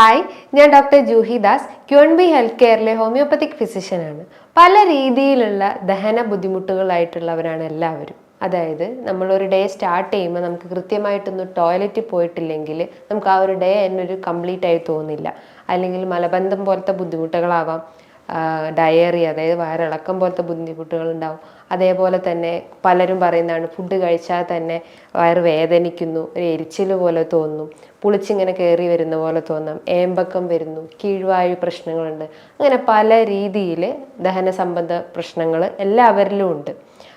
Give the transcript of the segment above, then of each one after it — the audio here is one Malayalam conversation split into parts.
ഹായ് ഞാൻ doctor Juhi Das Q N B health കെയറിലെ homeopathic ഫിസിഷ്യനാണ്. പല രീതിയിലുള്ള ദഹന ബുദ്ധിമുട്ടുകളായിട്ടുള്ളവരാണ് എല്ലാവരും. അതായത് നമ്മളൊരു ഡേ സ്റ്റാർട്ട് ചെയ്യുമ്പോൾ നമുക്ക് കൃത്യമായിട്ടൊന്ന് ടോയ്ലറ്റിൽ പോയിട്ടില്ലെങ്കിൽ നമുക്ക് ആ ഒരു ഡേ തന്നെ ഒരു കംപ്ലീറ്റ് ആയി തോന്നില്ല. അല്ലെങ്കിൽ മലബന്ധം പോലത്തെ ബുദ്ധിമുട്ടുകളാവാം ഡയറി അതായത് വയറിളക്കം പോലത്തെ ബുദ്ധിമുട്ടുകൾ ഉണ്ടാവും അതേപോലെ തന്നെ പലരും പറയുന്നതാണ് ഫുഡ് കഴിച്ചാൽ തന്നെ വയറ് വേദനിക്കുന്നു ഒരു എരിച്ചിൽ പോലെ തോന്നും പുളിച്ചിങ്ങനെ കയറി വരുന്ന പോലെ തോന്നാം ഏമ്പക്കം വരുന്നു കീഴ്വായു പ്രശ്നങ്ങളുണ്ട്. അങ്ങനെ പല രീതിയിൽ ദഹന സംബന്ധ പ്രശ്നങ്ങൾ എല്ലാവരിലും ഉണ്ട്.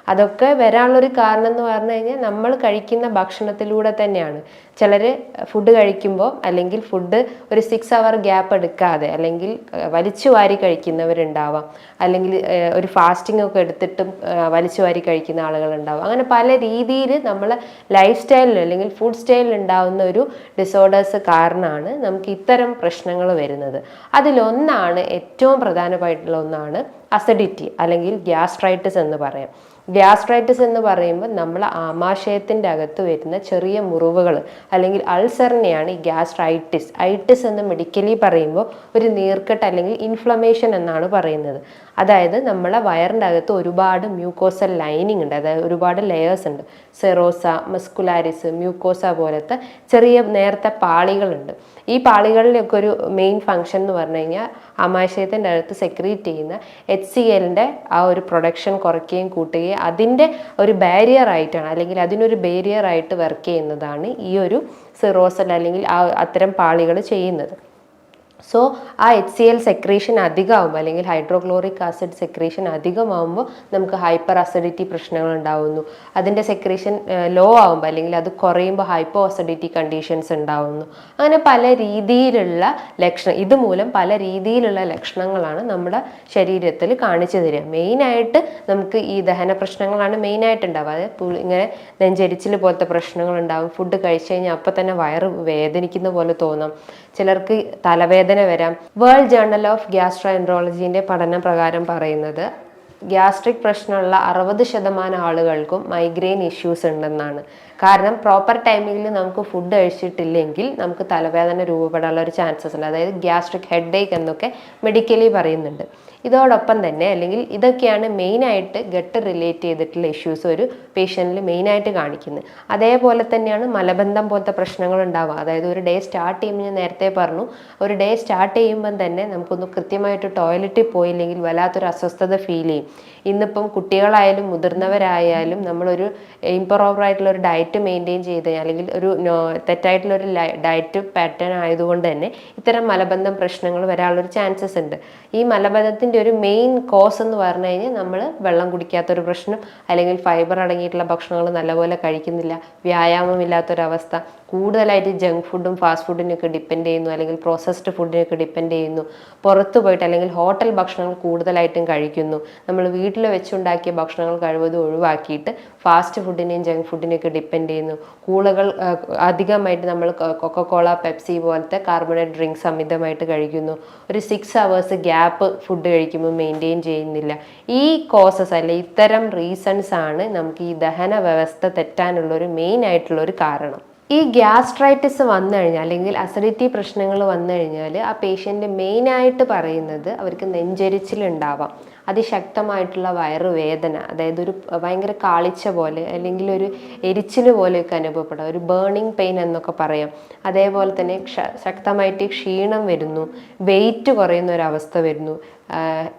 അതൊക്കെ വരാനുള്ളൊരു കാരണം എന്ന് പറഞ്ഞു കഴിഞ്ഞാൽ നമ്മൾ കഴിക്കുന്ന ഭക്ഷണത്തിലൂടെ തന്നെയാണ്. ചിലർ ഫുഡ് കഴിക്കുമ്പോൾ അല്ലെങ്കിൽ ഫുഡ് ഒരു സിക്സ് അവർ ഗ്യാപ്പ് എടുക്കാതെ അല്ലെങ്കിൽ വലിച്ചു വാരി കഴിക്കുന്നവരുണ്ടാവാം. അല്ലെങ്കിൽ ഒരു ഫാസ്റ്റിംഗ് ഒക്കെ എടുത്തിട്ടും വലിച്ചു വാരി കഴിക്കുന്ന ആളുകളുണ്ടാവും. അങ്ങനെ പല രീതിയിൽ നമ്മൾ ലൈഫ് സ്റ്റൈലിൽ അല്ലെങ്കിൽ ഫുഡ് സ്റ്റൈലിൽ ഉണ്ടാവുന്ന ഒരു ഡിസോർഡേഴ്സ് കാരണമാണ് നമുക്ക് ഇത്തരം പ്രശ്നങ്ങൾ വരുന്നത്. അതിലൊന്നാണ് ഏറ്റവും പ്രധാനമായിട്ടുള്ള ഒന്നാണ് അസിഡിറ്റി അല്ലെങ്കിൽ ഗ്യാസ്ട്രൈറ്റിസ് എന്ന് പറയാം. ഗ്യാസ്ട്രൈറ്റിസ് എന്ന് പറയുമ്പോൾ നമ്മൾ ആമാശയത്തിന്റെ അകത്ത് വരുന്ന ചെറിയ മുറിവുകൾ അല്ലെങ്കിൽ അൾസറിനെയാണ് ഈ ഗ്യാസ്ട്രൈറ്റിസ്. ഐറ്റിസ് എന്ന് മെഡിക്കലി പറയുമ്പോൾ ഒരു നീർക്കെട്ട് അല്ലെങ്കിൽ ഇൻഫ്ലമേഷൻ എന്നാണ് പറയുന്നത്. അതായത് നമ്മളെ വയറിന്റെ അകത്ത് ഒരുപാട് മ്യൂക്കോസൽ ലൈനിങ് ഉണ്ട്. അതായത് ഒരുപാട് ലെയേഴ്സ് ഉണ്ട്. സെറോസ മസ്കുലാരിസ് മ്യൂക്കോസ പോലത്തെ ചെറിയ നേരത്തെ പാളികളുണ്ട്. ഈ പാളികളിലൊക്കെ ഒരു മെയിൻ ഫങ്ഷൻ എന്ന് പറഞ്ഞു കഴിഞ്ഞാൽ ആമാശയത്തിന്റെ അടുത്ത് സെക്രീറ്റ് ചെയ്യുന്ന എച്ച് സി എല്ലിന്റെ ആ ഒരു പ്രൊഡക്ഷൻ കുറയ്ക്കുകയും കൂട്ടുകയും അതിന്റെ ഒരു ബാരിയർ ആയിട്ടാണ് അല്ലെങ്കിൽ അതിനൊരു ബാരിയർ ആയിട്ട് വർക്ക് ചെയ്യുന്നതാണ് ഈ ഒരു സിറോസൽ അല്ലെങ്കിൽ ആ അത്തരം പാളികൾ ചെയ്യുന്നത്. സോ ആ എച്ച് സി എൽ സെക്രീഷൻ അധികമാകുമ്പോൾ അല്ലെങ്കിൽ ഹൈഡ്രോക്ലോറിക് ആസിഡ് സെക്രീഷൻ അധികമാകുമ്പോൾ നമുക്ക് ഹൈപ്പർ അസിഡിറ്റി പ്രശ്നങ്ങൾ ഉണ്ടാവുന്നു. അതിന്റെ സെക്രീഷൻ ലോ ആകുമ്പോൾ അല്ലെങ്കിൽ അത് കുറയുമ്പോൾ ഹൈപ്പോ അസിഡിറ്റി കണ്ടീഷൻസ് ഉണ്ടാവുന്നു. അങ്ങനെ പല രീതിയിലുള്ള ലക്ഷണം ഇതുമൂലം പല രീതിയിലുള്ള ലക്ഷണങ്ങളാണ് നമ്മുടെ ശരീരത്തിൽ കാണിച്ചു തരിക. മെയിനായിട്ട് നമുക്ക് ഈ ദഹന പ്രശ്നങ്ങളാണ് മെയിനായിട്ട് ഉണ്ടാവുക അതായത് ഇങ്ങനെ നെഞ്ചരിച്ചിൽ പോലത്തെ പ്രശ്നങ്ങൾ ഉണ്ടാവും. ഫുഡ് കഴിച്ചു കഴിഞ്ഞാൽ അപ്പം തന്നെ വയറ് വേദനിക്കുന്ന പോലെ തോന്നാം. ചിലർക്ക് തലവേദന വരാം. വേൾഡ് ജേർണൽ ഓഫ് ഗ്യാസ്ട്രോഎൻട്രോളജീന്റെ പഠന പ്രകാരം പറയുന്നത് ഗ്യാസ്ട്രിക് പ്രശ്നമുള്ള അറുപത് ശതമാനം ആളുകൾക്കും മൈഗ്രെയിൻ ഇഷ്യൂസ് ഉണ്ടെന്നാണ്. കാരണം പ്രോപ്പർ ടൈമിൽ നമുക്ക് ഫുഡ് കഴിച്ചിട്ടില്ലെങ്കിൽ നമുക്ക് തലവേദന രൂപപ്പെടാനുള്ള ഒരു ചാൻസസ് ഉണ്ട്. അതായത് ഗ്യാസ്ട്രിക് ഹെഡ് എന്നൊക്കെ മെഡിക്കലി പറയുന്നുണ്ട്. ഇതോടൊപ്പം തന്നെ അല്ലെങ്കിൽ ഇതൊക്കെയാണ് മെയിനായിട്ട് ഗട്ട് റിലേറ്റ് ചെയ്തിട്ടുള്ള ഇഷ്യൂസ് ഒരു പേഷ്യന്റിൽ മെയിനായിട്ട് കാണിക്കുന്നത്. അതേപോലെ തന്നെയാണ് മലബന്ധം പോലത്തെ പ്രശ്നങ്ങൾ ഉണ്ടാവുക. അതായത് ഒരു ഡേ സ്റ്റാർട്ട് ചെയ്യുമ്പോൾ ഞാൻ നേരത്തെ പറഞ്ഞു ഒരു ഡേ സ്റ്റാർട്ട് ചെയ്യുമ്പം തന്നെ നമുക്കൊന്ന് കൃത്യമായിട്ട് ടോയ്ലറ്റിൽ പോയില്ലെങ്കിൽ വല്ലാത്തൊരു അസ്വസ്ഥത ഫീൽ ചെയ്യും. ഇന്നിപ്പം കുട്ടികളായാലും മുതിർന്നവരായാലും നമ്മളൊരു ഇംപ്രോപ്പർ ആയിട്ടുള്ള ഒരു ഡയറ്റ് മെയിന്റെയിൻ ചെയ്ത് അല്ലെങ്കിൽ ഒരു തെറ്റായിട്ടുള്ളൊരു ഡയറ്റ് പാറ്റേൺ ആയതുകൊണ്ട് തന്നെ ഇത്തരം മലബന്ധം പ്രശ്നങ്ങൾ വരാനുള്ളൊരു ചാൻസസ് ഉണ്ട്. ഈ മലബന്ധത്തിന്റെ ഒരു മെയിൻ കോസ് എന്ന് പറഞ്ഞു കഴിഞ്ഞാൽ നമ്മൾ വെള്ളം കുടിക്കാത്തൊരു പ്രശ്നം അല്ലെങ്കിൽ ഫൈബർ അടങ്ങിയിട്ടുള്ള ഭക്ഷണങ്ങൾ നല്ലപോലെ കഴിക്കുന്നില്ല വ്യായാമമില്ലാത്തൊരവസ്ഥ കൂടുതലായിട്ട് ജങ്ക് ഫുഡും ഫാസ്റ്റ് ഫുഡിനൊക്കെ ഡിപ്പെൻഡ് ചെയ്യുന്നു അല്ലെങ്കിൽ പ്രോസസ്ഡ് ഫുഡിനൊക്കെ ഡിപ്പെൻഡ് ചെയ്യുന്നു. പുറത്തു പോയിട്ട് അല്ലെങ്കിൽ ഹോട്ടൽ ഭക്ഷണങ്ങൾ കൂടുതലായിട്ടും കഴിക്കുന്നു. നമ്മൾ വീട്ടിൽ വെച്ചുണ്ടാക്കിയ ഭക്ഷണങ്ങൾ കഴിവതും ഒഴിവാക്കിയിട്ട് ഫാസ്റ്റ് ഫുഡിനെയും ജങ്ക് ഫുഡിനെയൊക്കെ ഡിപ്പെൻഡ് ചെയ്യുന്നു. കൂളകൾ അധികമായിട്ട് നമ്മൾ കൊക്കക്കോള പെപ്സി പോലത്തെ കാർബണേറ്റ് ഡ്രിങ്ക്സ് അമിതമായിട്ട് കഴിക്കുന്നു. ഒരു സിക്സ് അവേഴ്സ് ഗ്യാപ്പ് ഫുഡ് കഴിക്കുമ്പോൾ മെയിന്റെയിൻ ചെയ്യുന്നില്ല. ഈ കോസസ് അല്ലെ ഇത്തരം റീസൺസ് ആണ് നമുക്ക് ഈ ദഹന വ്യവസ്ഥ തെറ്റാനുള്ള ഒരു മെയിൻ ആയിട്ടുള്ള ഒരു കാരണം. ഈ ഗ്യാസ്ട്രൈറ്റിസ് വന്നു കഴിഞ്ഞാൽ അല്ലെങ്കിൽ അസിഡിറ്റി പ്രശ്നങ്ങൾ വന്നു കഴിഞ്ഞാൽ ആ പേഷ്യന്റ് മെയിനായിട്ട് പറയുന്നത് അവർക്ക് നെഞ്ചരിച്ചിലുണ്ടാവാം. അതിശക്തമായിട്ടുള്ള വയറുവേദന അതായത് ഒരു ഭയങ്കര കാളിച്ച പോലെ അല്ലെങ്കിൽ ഒരു എരിച്ചിൽ പോലെയൊക്കെ അനുഭവപ്പെടാം. ഒരു ബേണിംഗ് പെയിൻ എന്നൊക്കെ പറയാം. അതേപോലെ തന്നെ ശക്തമായിട്ട് ക്ഷീണം വരുന്നു. വെയിറ്റ് കുറയുന്ന ഒരു അവസ്ഥ വരുന്നു.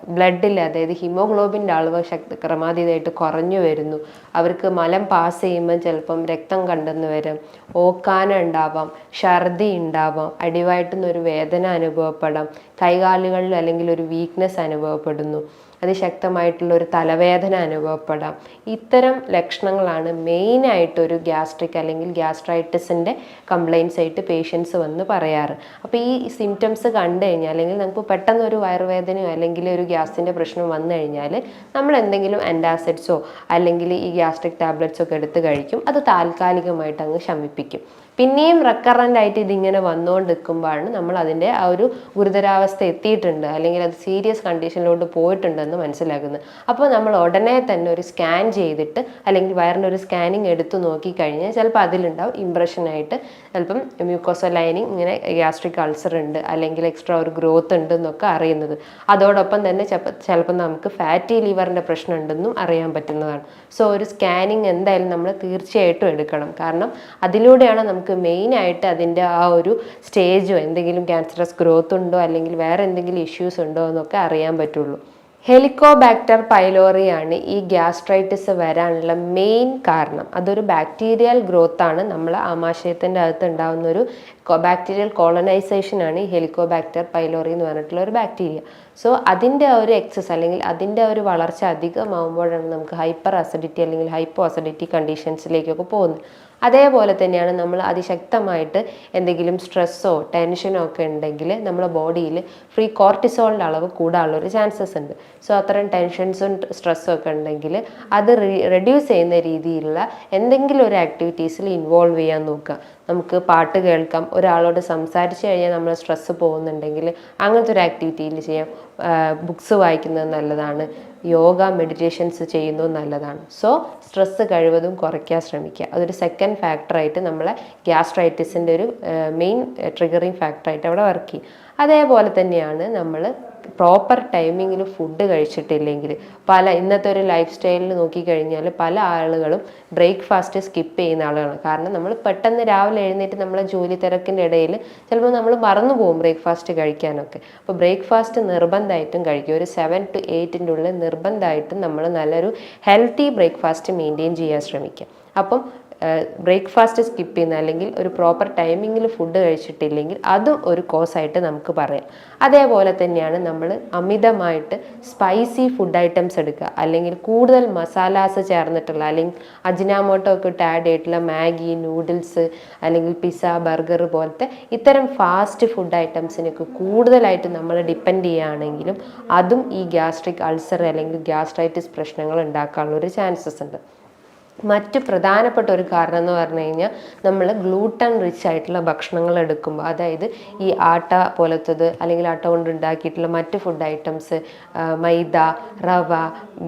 ബ്ലഡിൽ അതായത് ഹിമോഗ്ലോബിന്റെ അളവ് ശക്തി ക്രമാതീതമായിട്ട് കുറഞ്ഞു വരുന്നു. അവർക്ക് മലം പാസ് ചെയ്യുമ്പോൾ ചിലപ്പം രക്തം കണ്ടെന്ന് വരും. ഓക്കാന ഉണ്ടാവാം ഛർദി ഉണ്ടാവാം അടിവായിട്ടുന്നൊരു വേദന അനുഭവപ്പെടാം കൈകാലുകളിൽ അല്ലെങ്കിൽ ഒരു വീക്ക്നെസ് അനുഭവപ്പെടുന്നു. അതിശക്തമായിട്ടുള്ള ഒരു തലവേദന അനുഭവപ്പെടാം. ഇത്തരം ലക്ഷണങ്ങളാണ് മെയിനായിട്ട് ഒരു ഗ്യാസ്ട്രിക് അല്ലെങ്കിൽ ഗ്യാസ്ട്രൈറ്റിസിന്റെ കംപ്ലയിൻസ് ആയിട്ട് പേഷ്യൻസ് വന്ന് പറയാറ്. അപ്പോൾ ഈ സിംറ്റംസ് കണ്ടു കഴിഞ്ഞാൽ അല്ലെങ്കിൽ നമുക്ക് പെട്ടെന്ന് ഒരു വയറുവേദനയോ അല്ലെങ്കിൽ ഒരു ഗ്യാസിന്റെ പ്രശ്നം വന്നു കഴിഞ്ഞാൽ നമ്മൾ എന്തെങ്കിലും ആന്റാസിഡ്സോ അല്ലെങ്കിൽ ഈ ഗ്യാസ്ട്രിക് ടാബ്ലറ്റ്സ് ഒക്കെ എടുത്ത് കഴിക്കും. അത് താൽക്കാലികമായിട്ട് അങ്ങ് ശമിപ്പിക്കും. പിന്നെയും റെക്കറന്റ് ആയിട്ട് ഇതിങ്ങനെ വന്നുകൊണ്ട് നിൽക്കുമ്പോഴാണ് നമ്മൾ അതിന്റെ ആ ഒരു ഗുരുതരാവസ്ഥ എത്തിയിട്ടുണ്ട്. അല്ലെങ്കിൽ അത് സീരിയസ് കണ്ടീഷനിലോട്ട് പോയിട്ടുണ്ടെന്ന് മനസ്സിലാക്കുന്നത് അപ്പോൾ നമ്മൾ ഉടനെ തന്നെ ഒരു സ്കാൻ ചെയ്തിട്ട് അല്ലെങ്കിൽ വയറിന്റെ ഒരു സ്കാനിങ് എടുത്ത് നോക്കിക്കഴിഞ്ഞാൽ ചിലപ്പോൾ അതിലുണ്ടാവും ഇമ്പ്രഷനായിട്ട് ചിലപ്പം മ്യൂക്കോസോ ലൈനിങ് ഇങ്ങനെ ഗ്യാസ്ട്രിക് അൾസർ ഉണ്ട്. അല്ലെങ്കിൽ എക്സ്ട്രാ ഒരു ഗ്രോത്ത് ഉണ്ട് എന്നൊക്കെ അറിയുന്നത്. അതോടൊപ്പം തന്നെ ചിലപ്പോൾ നമുക്ക് ഫാറ്റി ലിവറിന്റെ പ്രശ്നം ഉണ്ടെന്നും അറിയാൻ പറ്റുന്നതാണ്. സോ ഒരു സ്കാനിങ് എന്തായാലും നമ്മൾ തീർച്ചയായിട്ടും എടുക്കണം. കാരണം അതിലൂടെയാണ് നമുക്ക് മെയിനായിട്ട് അതിന്റെ ആ ഒരു സ്റ്റേജോ എന്തെങ്കിലും ക്യാൻസറസ് ഗ്രോത്ത് ഉണ്ടോ അല്ലെങ്കിൽ വേറെ എന്തെങ്കിലും ഇഷ്യൂസ് ഉണ്ടോ എന്നൊക്കെ അറിയാൻ പറ്റുള്ളൂ. ഹെലിക്കോബാക്ടർ പൈലോറിയാണ് ഈ ഗ്യാസ്ട്രൈറ്റിസ് വരാനുള്ള മെയിൻ കാരണം. അതൊരു ബാക്ടീരിയൽ ഗ്രോത്ത് ആണ്. നമ്മൾ ആമാശയത്തിന്റെ അകത്ത് ഉണ്ടാകുന്ന ഒരു ബാക്ടീരിയൽ കോളനൈസേഷൻ ആണ് ഈ ഹെലിക്കോബാക്ടർ പൈലോറി എന്ന് പറഞ്ഞിട്ടുള്ള ഒരു ബാക്ടീരിയ സോ അതിന്റെ ഒരു എക്സസ് അല്ലെങ്കിൽ അതിന്റെ ഒരു വളർച്ച അധികമാകുമ്പോഴാണ് നമുക്ക് ഹൈപ്പർ അസിഡിറ്റി അല്ലെങ്കിൽ ഹൈപ്പോ അസിഡിറ്റി കണ്ടീഷൻസിലേക്കൊക്കെ പോകുന്നത്. അതേപോലെ തന്നെയാണ് നമ്മൾ അതിശക്തമായിട്ട് എന്തെങ്കിലും സ്ട്രെസ്സോ ടെൻഷനോ ഒക്കെ ഉണ്ടെങ്കിൽ നമ്മുടെ ബോഡിയിൽ ഫ്രീ കോർട്ടിസോളിന്റെ അളവ് കൂടാനുള്ള ഒരു ചാൻസസ് ഉണ്ട്. സോ അത്തരം ടെൻഷൻസും സ്ട്രെസ്സും ഒക്കെ ഉണ്ടെങ്കിൽ അത് റെഡ്യൂസ് ചെയ്യുന്ന രീതിയിലുള്ള എന്തെങ്കിലും ഒരു ആക്ടിവിറ്റീസിൽ ഇൻവോൾവ് ചെയ്യാൻ നോക്കുക. നമുക്ക് പാട്ട് കേൾക്കാം. ഒരാളോട് സംസാരിച്ച് കഴിഞ്ഞാൽ നമ്മൾ സ്ട്രെസ്സ് പോകുന്നുണ്ടെങ്കിൽ അങ്ങനത്തെ ഒരു ആക്ടിവിറ്റിയിൽ ചെയ്യാം. ബുക്സ് വായിക്കുന്നത് നല്ലതാണ്. യോഗ മെഡിറ്റേഷൻസ് ചെയ്യുന്നത് നല്ലതാണ്. സോ സ്ട്രെസ്സ് കഴിവതും കുറയ്ക്കാൻ ശ്രമിക്കുക. അതൊരു സെക്കൻഡ് ഫാക്ടറായിട്ട് നമ്മളെ ഗ്യാസ്ട്രൈറ്റിസിന്റെ ഒരു മെയിൻ ട്രിഗറിങ് ഫാക്ടറായിട്ട് അവിടെ വർക്ക് ചെയ്യും. അതേപോലെ തന്നെയാണ് നമ്മൾ പ്രോപ്പർ ടൈമിങ്ങിൽ ഫുഡ് കഴിച്ചിട്ടില്ലെങ്കിൽ പല ഇന്നത്തെ ഒരു ലൈഫ് സ്റ്റൈലിൽ നോക്കിക്കഴിഞ്ഞാൽ പല ആളുകളും ബ്രേക്ക്ഫാസ്റ്റ് സ്കിപ്പ് ചെയ്യുന്ന ആളുകളാണ്. കാരണം നമ്മൾ പെട്ടെന്ന് രാവിലെ എഴുന്നേറ്റ് നമ്മളെ ജോലി തിരക്കിന്റെ ഇടയിൽ ചിലപ്പോൾ നമ്മൾ മറന്നു പോകും ബ്രേക്ക്ഫാസ്റ്റ് കഴിക്കാനൊക്കെ. അപ്പോൾ ബ്രേക്ക്ഫാസ്റ്റ് നിർബന്ധമായിട്ടും കഴിക്കും. ഒരു സെവൻ ടു എയ്റ്റിന്റെ ഉള്ളിൽ നിർബന്ധമായിട്ടും നമ്മൾ നല്ലൊരു ഹെൽത്തി ബ്രേക്ക്ഫാസ്റ്റ് മെയിന്റെയിൻ ചെയ്യാൻ ശ്രമിക്കുക. അപ്പം ബ്രേക്ക്ഫാസ്റ്റ് സ്കിപ്പ് ചെയ്യുന്ന അല്ലെങ്കിൽ ഒരു പ്രോപ്പർ ടൈമിങ്ങിൽ ഫുഡ് കഴിച്ചിട്ടില്ലെങ്കിൽ അതും ഒരു കോസായിട്ട് നമുക്ക് പറയാം. അതേപോലെ തന്നെയാണ് നമ്മൾ അമിതമായിട്ട് സ്പൈസി ഫുഡ് ഐറ്റംസ് എടുക്കുക. അല്ലെങ്കിൽ കൂടുതൽ മസാലാസ് ചേർന്നിട്ടുള്ള അല്ലെങ്കിൽ അജിനാമോട്ടോ ഒക്കെ ഇട്ട് ആഡ് ചെയ്തിട്ടുള്ള മാഗി നൂഡിൽസ് അല്ലെങ്കിൽ പിസ്സ ബർഗർ പോലത്തെ ഇത്തരം ഫാസ്റ്റ് ഫുഡ് ഐറ്റംസിനൊക്കെ കൂടുതലായിട്ട് നമ്മൾ ഡിപ്പെൻഡ് ചെയ്യുകയാണെങ്കിലും അതും ഈ ഗ്യാസ്ട്രിക് അൾസർ അല്ലെങ്കിൽ ഗ്യാസ്ട്രൈറ്റിസ് പ്രശ്നങ്ങൾ ഉണ്ടാക്കാനുള്ള ഒരു ചാൻസസ് ഉണ്ട്. മറ്റ് പ്രധാനപ്പെട്ട ഒരു കാരണം എന്ന് പറഞ്ഞു കഴിഞ്ഞാൽ നമ്മൾ ഗ്ലൂട്ടൺ റിച്ച് ആയിട്ടുള്ള ഭക്ഷണങ്ങൾ എടുക്കുമ്പോൾ അതായത് ഈ ആട്ട പോലത്തത് അല്ലെങ്കിൽ ആട്ട കൊണ്ട് ഉണ്ടാക്കിയിട്ടുള്ള മറ്റ് food items maida rava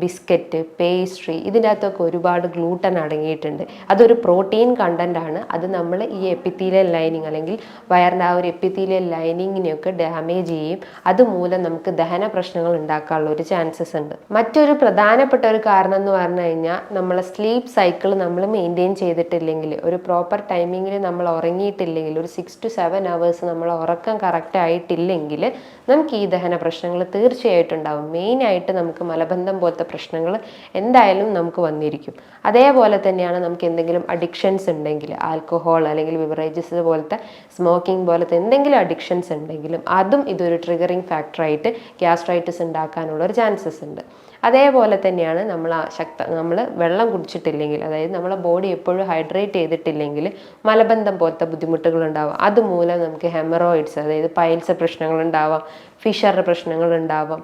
biscuit pastry ഇതിന്റെ അകത്തൊക്കെ ഒരുപാട് ഗ്ലൂട്ടൺ അടങ്ങിയിട്ടുണ്ട്. അതൊരു പ്രോട്ടീൻ കണ്ടന്റ് ആണ്. അത് നമ്മൾ ഈ എപ്പിത്തീലിയൽ ലൈനിങ് അല്ലെങ്കിൽ വയറിന്റെ ആ ഒരു എപ്പിത്തീലിയൽ ലൈനിങ്ങിനെയൊക്കെ ഡാമേജ് ചെയ്യും. അതുമൂലം നമുക്ക് ദഹന പ്രശ്നങ്ങൾ ഉണ്ടാക്കാനുള്ള ഒരു ചാൻസസ് ഉണ്ട്. മറ്റൊരു പ്രധാനപ്പെട്ട ഒരു കാരണം എന്ന് പറഞ്ഞു കഴിഞ്ഞാൽ നമ്മളെ സ്ലീപ്പ് സൈക്കിൾ നമ്മൾ മെയിന്റെയിൻ ചെയ്തിട്ടില്ലെങ്കിൽ ഒരു പ്രോപ്പർ ടൈമിങ്ങിൽ നമ്മൾ ഉറങ്ങിയിട്ടില്ലെങ്കിൽ ഒരു സിക്സ് ടു സെവൻ അവേഴ്സ് നമ്മൾ ഉറക്കം കറക്റ്റ് ആയിട്ടില്ലെങ്കിൽ നമുക്ക് ഈ ദഹന പ്രശ്നങ്ങൾ തീർച്ചയായിട്ടും ഉണ്ടാവും. മെയിനായിട്ട് നമുക്ക് മലബന്ധം പോലത്തെ പ്രശ്നങ്ങൾ എന്തായാലും നമുക്ക് വന്നിരിക്കും. അതേപോലെ തന്നെയാണ് നമുക്ക് എന്തെങ്കിലും അഡിക്ഷൻസ് ഉണ്ടെങ്കിൽ ആൽക്കഹോൾ അല്ലെങ്കിൽ ബിവറേജസ് പോലത്തെ സ്മോക്കിംഗ് പോലത്തെ എന്തെങ്കിലും അഡിക്ഷൻസ് ഉണ്ടെങ്കിലും അതും ഇതൊരു ട്രിഗറിങ് ഫാക്ടറായിട്ട് ഗ്യാസ്ട്രൈറ്റിസ് ഉണ്ടാക്കാനുള്ള ഒരു ചാൻസസ് ഉണ്ട്. അതേപോലെ തന്നെയാണ് നമ്മൾ ആ ശക്ത നമ്മൾ വെള്ളം കുടിച്ചിട്ടില്ലെങ്കിൽ അതായത് നമ്മളെ ബോഡി എപ്പോഴും ഹൈഡ്രേറ്റ് ചെയ്തിട്ടില്ലെങ്കിൽ മലബന്ധം പോലത്തെ ബുദ്ധിമുട്ടുകൾ ഉണ്ടാവാം അതുമൂലം നമുക്ക് ഹെമറോയിഡ്സ് അതായത് പൈൽസ് പ്രശ്നങ്ങൾ ഉണ്ടാവാം ഫിഷർ പ്രശ്നങ്ങൾ ഉണ്ടാവാം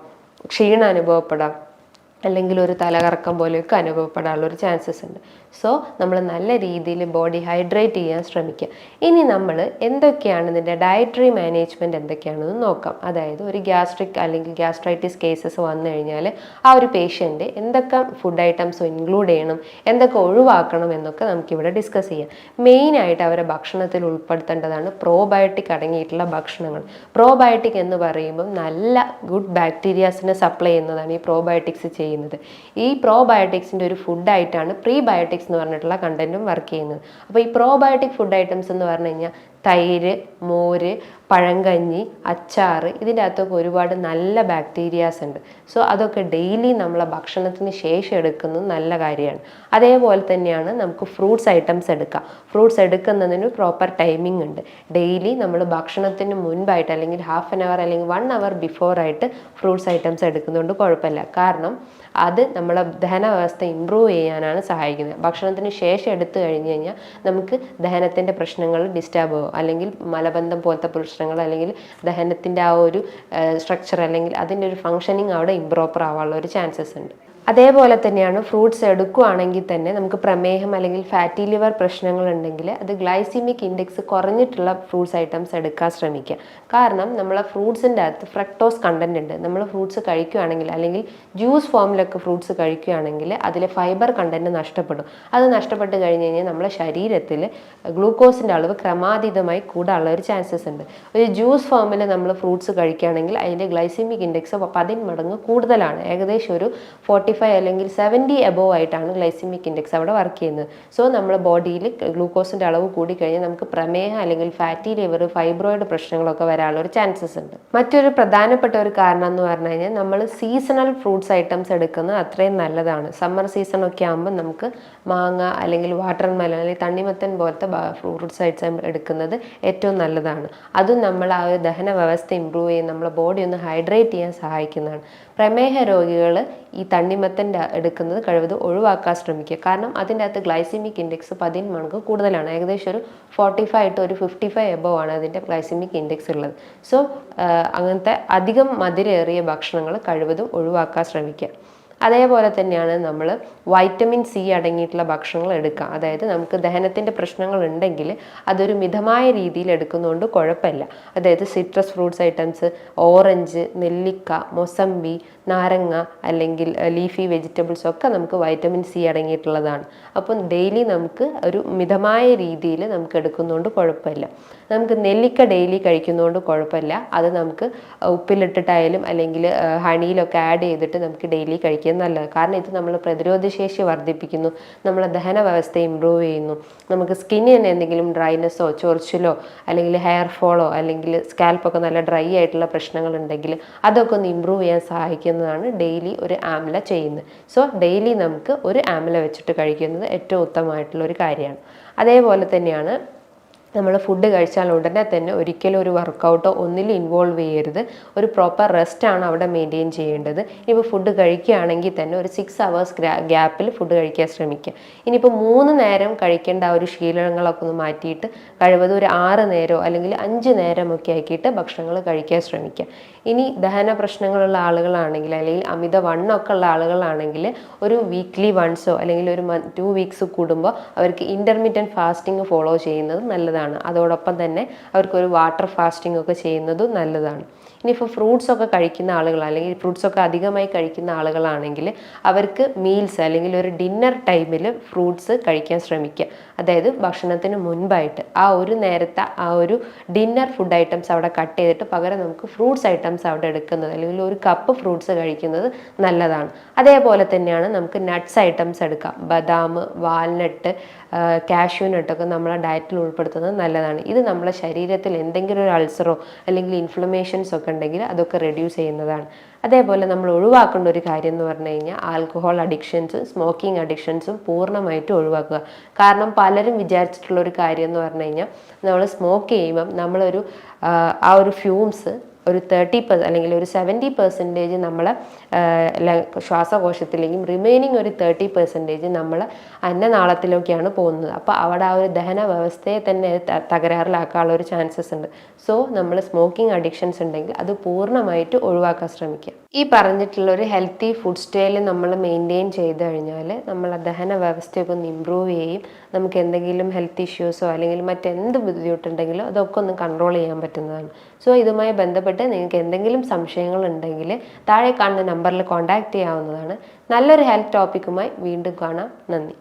ക്ഷീണം അനുഭവപ്പെടാം അല്ലെങ്കിൽ ഒരു തലകറക്കം പോലെയൊക്കെ അനുഭവപ്പെടാനുള്ള ഒരു ചാൻസസ് ഉണ്ട്. സോ നമ്മൾ നല്ല രീതിയിൽ ബോഡി ഹൈഡ്രേറ്റ് ചെയ്യാൻ ശ്രമിക്കുക. ഇനി നമ്മൾ എന്തൊക്കെയാണ് ഇതിന്റെ ഡയറ്ററി മാനേജ്മെന്റ് എന്തൊക്കെയാണെന്ന് നോക്കാം. അതായത് ഒരു ഗ്യാസ്ട്രിക് അല്ലെങ്കിൽ ഗ്യാസ്ട്രൈറ്റിസ് കേസസ് വന്നു കഴിഞ്ഞാൽ ആ ഒരു പേഷ്യന്റ് എന്തൊക്കെ ഫുഡ് ഐറ്റംസ് ഇൻക്ലൂഡ് ചെയ്യണം എന്തൊക്കെ ഒഴിവാക്കണം എന്നൊക്കെ നമുക്കിവിടെ ഡിസ്കസ് ചെയ്യാം. മെയിനായിട്ട് അവരെ ഭക്ഷണത്തിൽ ഉൾപ്പെടുത്തേണ്ടതാണ് പ്രോബയോട്ടിക് അടങ്ങിയിട്ടുള്ള ഭക്ഷണങ്ങൾ. പ്രോബയോട്ടിക് എന്ന് പറയുമ്പം നല്ല ഗുഡ് ബാക്ടീരിയാസിനെ സപ്ലൈ ചെയ്യുന്നതാണ് ഈ പ്രോബയോട്ടിക്സ് ചെയ്യുന്നത്. ഈ പ്രോബയോട്ടിക്സിന്റെ ഒരു ഫുഡായിട്ടാണ് പ്രീ ബയോട്ടിക്സ് എന്ന് പറഞ്ഞിട്ടുള്ള കണ്ടന്റും വർക്ക് ചെയ്യുന്നത് അപ്പോൾ ഈ പ്രോബയോട്ടിക് ഫുഡ് ഐറ്റംസ് എന്ന് പറഞ്ഞു കഴിഞ്ഞാൽ തൈര് മോര് പഴങ്കഞ്ഞി അച്ചാർ ഇതിന്റെ അകത്തൊക്കെ ഒരുപാട് നല്ല ബാക്ടീരിയാസ് ഉണ്ട്. സോ അതൊക്കെ ഡെയിലി നമ്മളെ ഭക്ഷണത്തിന് ശേഷം എടുക്കുന്നത് നല്ല കാര്യമാണ്. അതേപോലെ തന്നെയാണ് നമുക്ക് ഫ്രൂട്ട്സ് ഐറ്റംസ് എടുക്കാം. ഫ്രൂട്ട്സ് എടുക്കുന്നതിന് പ്രോപ്പർ ടൈമിംഗ് ഉണ്ട്. ഡെയിലി നമ്മൾ ഭക്ഷണത്തിന് മുൻപായിട്ട് അല്ലെങ്കിൽ ഹാഫ് ആൻ അവർ അല്ലെങ്കിൽ വൺ അവർ ബിഫോർ ആയിട്ട് ഫ്രൂട്ട്സ് ഐറ്റംസ് എടുക്കുന്നതുകൊണ്ട് കുഴപ്പമില്ല. കാരണം അത് നമ്മളെ ദഹനവ്യവസ്ഥ ഇമ്പ്രൂവ് ചെയ്യാനാണ് സഹായിക്കുന്നത്. ഭക്ഷണത്തിന് ശേഷം എടുത്തു കഴിഞ്ഞ് കഴിഞ്ഞാൽ നമുക്ക് ദഹനത്തിന്റെ പ്രശ്നങ്ങൾ ഡിസ്റ്റർബ് അല്ലെങ്കിൽ മലബന്ധം പോലത്തെ പ്രശ്നങ്ങൾ അല്ലെങ്കിൽ ദഹനത്തിന്റെ ആ ഒരു സ്ട്രക്ചർ അല്ലെങ്കിൽ അതിന്റെ ഒരു ഫങ്ഷനിങ് അവിടെ ഇംപ്രോപ്പർ ആവാനുള്ള ഒരു ചാൻസസ് ഉണ്ട്. അതേപോലെ തന്നെയാണ് ഫ്രൂട്ട്സ് എടുക്കുകയാണെങ്കിൽ തന്നെ നമുക്ക് പ്രമേഹം അല്ലെങ്കിൽ ഫാറ്റി ലിവർ പ്രശ്നങ്ങൾ ഉണ്ടെങ്കിൽ അത് ഗ്ലൈസിമിക് ഇൻഡെക്സ് കുറഞ്ഞിട്ടുള്ള ഫ്രൂട്ട്സ് ഐറ്റംസ് എടുക്കാൻ ശ്രമിക്കുക. കാരണം നമ്മളെ ഫ്രൂട്ട്സിന്റെ അകത്ത് ഫ്രക്ടോസ് കണ്ടന്റ് ഉണ്ട്. നമ്മൾ ഫ്രൂട്ട്സ് കഴിക്കുകയാണെങ്കിൽ അല്ലെങ്കിൽ ജ്യൂസ് ഫോമിലൊക്കെ ഫ്രൂട്ട്സ് കഴിക്കുകയാണെങ്കിൽ അതിലെ ഫൈബർ കണ്ടന്റ് നഷ്ടപ്പെടും. അത് നഷ്ടപ്പെട്ട് കഴിഞ്ഞ് കഴിഞ്ഞാൽ നമ്മളെ ശരീരത്തിൽ ഗ്ലൂക്കോസിന്റെ അളവ് ക്രമാതീതമായി കൂടാനുള്ള ഒരു ചാൻസസ് ഉണ്ട്. ഒരു ജ്യൂസ് ഫോമിൽ നമ്മൾ ഫ്രൂട്ട്സ് കഴിക്കുകയാണെങ്കിൽ അതിന്റെ ഗ്ലൈസിമിക് ഇൻഡെക്സ് പതിന് മടങ്ങ് കൂടുതലാണ്. ഏകദേശം ഒരു ഫോർട്ടി ഫൈവ് അല്ലെങ്കിൽ സെവന്റി എബോവ് ആയിട്ടാണ് ഗ്ലൈസിമിക് ഇൻഡെക്സ് അവിടെ വർക്ക് ചെയ്യുന്നത്. സോ നമ്മുടെ ബോഡിയിൽ ഗ്ലൂക്കോസിന്റെ അളവ് കൂടി കഴിഞ്ഞാൽ നമുക്ക് പ്രമേഹം അല്ലെങ്കിൽ ഫാറ്റി ലിവർ ഫൈബ്രോയിഡ് പ്രശ്നങ്ങളൊക്കെ വരാനുള്ള ഒരു ചാൻസസ് ഉണ്ട്. മറ്റൊരു പ്രധാനപ്പെട്ട ഒരു കാരണം എന്ന് പറഞ്ഞു കഴിഞ്ഞാൽ നമ്മൾ സീസണൽ ഫ്രൂട്ട്സ് ഐറ്റംസ് എടുക്കുന്നത് അത്രയും നല്ലതാണ്. സമ്മർ സീസൺ ഒക്കെ ആകുമ്പോൾ നമുക്ക് മാങ്ങ അല്ലെങ്കിൽ വാട്ടർ മെലൺ അല്ലെങ്കിൽ തണ്ണിമത്തൻ പോലത്തെ ഫ്രൂട്ട്സ് ഐറ്റംസ് എടുക്കുന്നത് ഏറ്റവും നല്ലതാണ്. അതും നമ്മൾ ആ ഒരു ദഹന വ്യവസ്ഥ ഇമ്പ്രൂവ് ചെയ്യും നമ്മളെ ബോഡി ഒന്ന് ഹൈഡ്രേറ്റ് ചെയ്യാൻ സഹായിക്കുന്നതാണ്. പ്രമേഹ രോഗികൾ ഈ തണ്ണിമത്തന്റെ എടുക്കുന്നത് കഴിവതും ഒഴിവാക്കാൻ ശ്രമിക്കുക. കാരണം അതിന്റെ അകത്ത് ഗ്ലൈസിമിക് ഇൻഡെക്സ് പതിന് മണിക്ക് കൂടുതലാണ്. ഏകദേശം ഒരു ഫോർട്ടി ഫൈവ് ടു ഒരു ഫിഫ്റ്റി ഫൈവ് എബോ ആണ് അതിന്റെ ഗ്ലൈസിമിക് ഇൻഡെക്സ് ഉള്ളത്. സോ അങ്ങനത്തെ അധികം മധുരേറിയ ഭക്ഷണങ്ങൾ കഴിവതും ഒഴിവാക്കാൻ ശ്രമിക്കുക. അതേപോലെ തന്നെയാണ് നമ്മൾ വൈറ്റമിൻ സി അടങ്ങിയിട്ടുള്ള ഭക്ഷണങ്ങൾ എടുക്കുക. അതായത് നമുക്ക് ദഹനത്തിന്റെ പ്രശ്നങ്ങൾ ഉണ്ടെങ്കിൽ അതൊരു മിതമായ രീതിയിൽ എടുക്കുന്നതുകൊണ്ട് കുഴപ്പമില്ല. അതായത് സിട്രസ് ഫ്രൂട്ട്സ് ഐറ്റംസ് ഓറഞ്ച് നെല്ലിക്ക മൊസമ്പി നാരങ്ങ അല്ലെങ്കിൽ ലീഫി വെജിറ്റബിൾസ് ഒക്കെ നമുക്ക് വൈറ്റമിൻ സി അടങ്ങിയിട്ടുള്ളതാണ്. അപ്പം ഡെയിലി നമുക്ക് ഒരു മിതമായ രീതിയിൽ നമുക്ക് എടുക്കുന്നതുകൊണ്ട് കുഴപ്പമില്ല. നമുക്ക് നെല്ലിക്ക ഡെയിലി കഴിക്കുന്നതുകൊണ്ട് കുഴപ്പമില്ല. അത് നമുക്ക് ഉപ്പിലിട്ടിട്ടായാലും അല്ലെങ്കിൽ ഹണിയിലൊക്കെ ആഡ് ചെയ്തിട്ട് നമുക്ക് ഡെയിലി കഴിക്കുന്നത് നല്ലത് കാരണം ഇത് നമ്മൾ പ്രതിരോധശേഷി വർദ്ധിപ്പിക്കുന്നു. നമ്മളെ ദഹന വ്യവസ്ഥ ഇമ്പ്രൂവ് ചെയ്യുന്നു. നമുക്ക് സ്കിന്നിന് എന്തെങ്കിലും ഡ്രൈനെസ്സോ ചൊറിച്ചിലോ അല്ലെങ്കിൽ ഹെയർ ഫോളോ അല്ലെങ്കിൽ സ്കാൽപ്പൊക്കെ നല്ല ഡ്രൈ ആയിട്ടുള്ള പ്രശ്നങ്ങൾ ഉണ്ടെങ്കിൽ അതൊക്കെ ഒന്ന് ഇമ്പ്രൂവ് ചെയ്യാൻ സഹായിക്കുന്നതാണ് ഡെയിലി ഒരു ആംല ചെയ്യുന്നത്. സോ ഡെയിലി നമുക്ക് ഒരു ആംല വെച്ചിട്ട് കഴിക്കുന്നത് ഏറ്റവും ഉത്തമമായിട്ടുള്ള ഒരു കാര്യമാണ്. അതേപോലെ തന്നെയാണ് നമ്മൾ ഫുഡ് കഴിച്ചാൽ ഉടനെ തന്നെ ഒരിക്കലും ഒരു വർക്കൗട്ടോ ഒന്നിലും ഇൻവോൾവ് ചെയ്യരുത്. ഒരു പ്രോപ്പർ റെസ്റ്റ് ആണ് അവിടെ മെയിന്റെയിൻ ചെയ്യേണ്ടത്. ഇനിയിപ്പോൾ ഫുഡ് കഴിക്കുകയാണെങ്കിൽ തന്നെ ഒരു സിക്സ് അവേഴ്സ് ഗ്യാപ്പിൽ ഫുഡ് കഴിക്കാൻ ശ്രമിക്കുക. ഇനിയിപ്പോൾ മൂന്ന് നേരം കഴിക്കേണ്ട ആ ഒരു ശീലങ്ങളൊക്കെ ഒന്ന് മാറ്റിയിട്ട് കഴിവതും ഒരു ആറ് നേരമോ അല്ലെങ്കിൽ അഞ്ച് നേരമൊക്കെ ആക്കിയിട്ട് ഭക്ഷണങ്ങൾ കഴിക്കാൻ ശ്രമിക്കുക. ഇനി ദഹന പ്രശ്നങ്ങളുള്ള ആളുകളാണെങ്കിൽ അല്ലെങ്കിൽ അമിത വണ്ണമൊക്കെ ഉള്ള ആളുകളാണെങ്കിൽ ഒരു വീക്ക്ലി വൺസോ അല്ലെങ്കിൽ ഒരു ടു വീക്സ് കൂടുമ്പോൾ അവർക്ക് ഇന്റർമീഡിയന്റ് ഫാസ്റ്റിംഗ് ഫോളോ ചെയ്യുന്നത് നല്ലതാണ്. അതോടൊപ്പം തന്നെ അവർക്കൊരു വാട്ടർ ഫാസ്റ്റിംഗ് ഒക്കെ ചെയ്യുന്നതും നല്ലതാണ്. ഇനിയിപ്പോൾ ഫ്രൂട്ട്സ് ഒക്കെ കഴിക്കുന്ന ആളുകൾ അല്ലെങ്കിൽ ഫ്രൂട്ട്സ് ഒക്കെ അധികമായി കഴിക്കുന്ന ആളുകളാണെങ്കിൽ അവർക്ക് മീൽസ് അല്ലെങ്കിൽ ഒരു ഡിന്നർ ടൈമിൽ ഫ്രൂട്ട്സ് കഴിക്കാൻ ശ്രമിക്കുക. അതായത് ഭക്ഷണത്തിന് മുൻപായിട്ട് ആ ഒരു നേരത്തെ ആ ഒരു ഡിന്നർ ഫുഡ് ഐറ്റംസ് അവിടെ കട്ട് ചെയ്തിട്ട് പകരം നമുക്ക് ഫ്രൂട്ട്സ് ഐറ്റംസ് അവിടെ എടുക്കുന്നത് അല്ലെങ്കിൽ ഒരു കപ്പ് ഫ്രൂട്ട്സ് കഴിക്കുന്നത് നല്ലതാണ്. അതേപോലെ തന്നെയാണ് നമുക്ക് നട്ട്സ് ഐറ്റംസ് എടുക്കാം. ബദാം വാൽനട്ട് കാഷ്യൂ നട്ടൊക്കെ നമ്മളെ ഡയറ്റിൽ ഉൾപ്പെടുത്തുന്നത് നല്ലതാണ്. ഇത് നമ്മളെ ശരീരത്തിൽ എന്തെങ്കിലും ഒരു അൾസറോ അല്ലെങ്കിൽ ഇൻഫ്ലമേഷൻസ് ഒക്കെ ഉണ്ടെങ്കിൽ അതൊക്കെ റെഡ്യൂസ് ചെയ്യുന്നതാണ്. അതേപോലെ നമ്മൾ ഒഴിവാക്കേണ്ട ഒരു കാര്യം എന്ന് പറഞ്ഞു കഴിഞ്ഞാൽ ആൽക്കഹോൾ അഡിക്ഷൻസും സ്മോക്കിംഗ് അഡിക്ഷൻസും പൂർണമായിട്ടും ഒഴിവാക്കുക. കാരണം പലരും വിചാരിച്ചിട്ടുള്ള ഒരു കാര്യം എന്ന് പറഞ്ഞു കഴിഞ്ഞാൽ നമ്മൾ സ്മോക്ക് ചെയ്യുമ്പം നമ്മളൊരു ആ ഒരു ഫ്യൂംസ് ഒരു തേർട്ടി പെർ അല്ലെങ്കിൽ ഒരു സെവന്റി പെർസെന്റേജ് നമ്മൾ ശ്വാസകോശത്തിലേക്കും റിമൈനിങ് ഒരു തേർട്ടി പെർസെന്റേജ് നമ്മൾ അന്നനാളത്തിലൊക്കെയാണ് പോകുന്നത്. അപ്പോൾ അവിടെ ആ ഒരു ദഹന വ്യവസ്ഥയെ തന്നെ തകരാറിലാക്കാനുള്ള ഒരു ചാൻസസ് ഉണ്ട്. സോ നമ്മൾ സ്മോക്കിംഗ് അഡിക്ഷൻസ് ഉണ്ടെങ്കിൽ അത് പൂർണമായിട്ട് ഒഴിവാക്കാൻ ശ്രമിക്കുക. ഈ പറഞ്ഞിട്ടുള്ള ഒരു ഹെൽത്തി ഫുഡ് സ്റ്റൈൽ നമ്മൾ മെയിന്റെയിൻ ചെയ്ത് കഴിഞ്ഞാൽ നമ്മൾ ദഹന വ്യവസ്ഥയൊക്കെ ഒന്ന് ഇമ്പ്രൂവ് ചെയ്യും നമുക്ക് എന്തെങ്കിലും ഹെൽത്ത് ഇഷ്യൂസോ അല്ലെങ്കിൽ മറ്റെന്ത് ബുദ്ധിമുട്ടുണ്ടെങ്കിലോ അതൊക്കെ ഒന്ന് കൺട്രോൾ ചെയ്യാൻ പറ്റുന്നതാണ്. സോ ഇതുമായി ബന്ധപ്പെട്ട് നിങ്ങൾക്ക് എന്തെങ്കിലും സംശയങ്ങൾ ഉണ്ടെങ്കിൽ താഴെ കാണുന്ന നമ്പറിൽ കോൺടാക്റ്റ് ചെയ്യാവുന്നതാണ്. നല്ലൊരു ഹെൽത്ത് ടോപ്പിക്കുമായി വീണ്ടും കാണാം. നന്ദി.